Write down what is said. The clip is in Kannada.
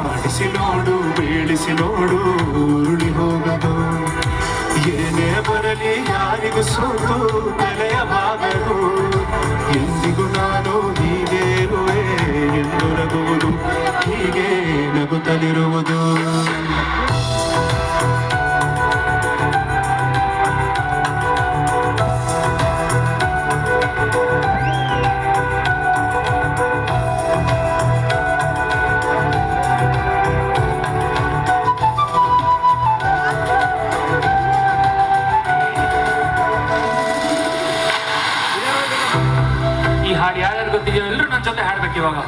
ಆಡಿಸಿ ನೋಡು, ಬೀಳಿಸಿ ನೋಡು, ಉರುಳಿ ಹೋಗದು. ಏನೇ ಬರಲಿ ಯಾರಿಗೂ ಸೋತು, ತಲೆಯ ಬಾಗಲು ಎಂದಿಗೂ ನಾನು ಹೀಗೆ ಇರುವೆ ಎಂದು ನಗುವುದು ಹೀಗೆ ನಗುತ್ತಲಿರುವುದು. ಹಾಡು ಯಾರ್ಯಾರು ಗೊತ್ತಿದೆಯೋ ಎಲ್ಲರೂ ನನ್ನ ಜೊತೆ ಹಾಡ್ಬೇಕು ಇವಾಗ.